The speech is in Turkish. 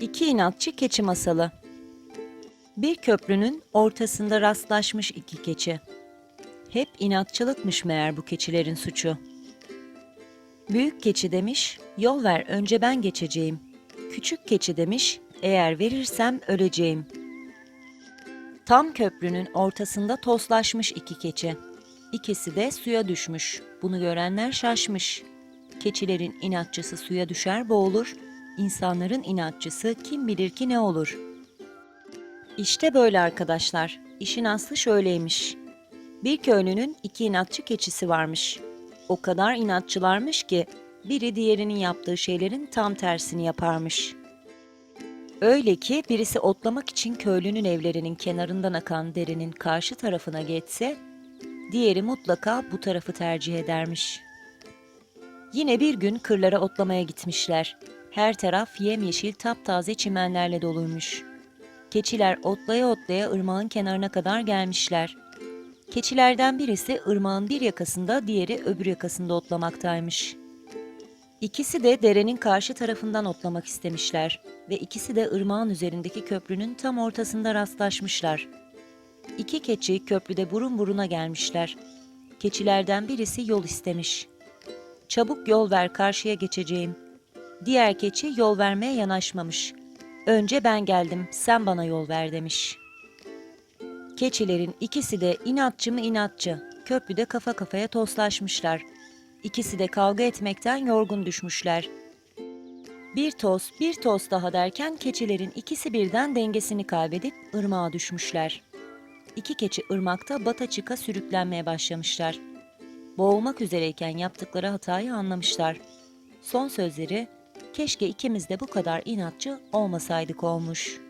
İki inatçı keçi masalı. Bir köprünün ortasında rastlaşmış iki keçi. Hep inatçılıkmış meğer bu keçilerin suçu. Büyük keçi demiş, yol ver önce ben geçeceğim. Küçük keçi demiş, eğer verirsem öleceğim. Tam köprünün ortasında toslaşmış iki keçi. İkisi de suya düşmüş. Bunu görenler şaşmış. Keçilerin inatçısı suya düşer boğulur, insanların inatçısı kim bilir ki ne olur. İşte böyle arkadaşlar. İşin aslı şöyleymiş. Bir köylünün iki inatçı keçisi varmış. O kadar inatçılarmış ki biri diğerinin yaptığı şeylerin tam tersini yaparmış. Öyle ki birisi otlamak için köylünün evlerinin kenarından akan derenin karşı tarafına geçse, diğeri mutlaka bu tarafı tercih edermiş. Yine bir gün kırlara otlamaya gitmişler. Her taraf yemyeşil taptaze çimenlerle doluymuş. Keçiler otlaya otlaya ırmağın kenarına kadar gelmişler. Keçilerden birisi ırmağın bir yakasında, diğeri öbür yakasında otlamaktaymış. İkisi de derenin karşı tarafından otlamak istemişler ve ikisi de ırmağın üzerindeki köprünün tam ortasında rastlaşmışlar. İki keçi köprüde burun buruna gelmişler. Keçilerden birisi yol istemiş. Çabuk yol ver karşıya geçeceğim. Diğer keçi yol vermeye yanaşmamış. Önce ben geldim, sen bana yol ver demiş. Keçilerin ikisi de inatçı mı inatçı, köprüde kafa kafaya toslaşmışlar. İkisi de kavga etmekten yorgun düşmüşler. Bir toz, bir toz daha derken keçilerin ikisi birden dengesini kaybedip ırmağa düşmüşler. İki keçi ırmakta bata çıka sürüklenmeye başlamışlar. Boğulmak üzereyken yaptıkları hatayı anlamışlar. Son sözleri, keşke ikimiz de bu kadar inatçı olmasaydık olmuş.''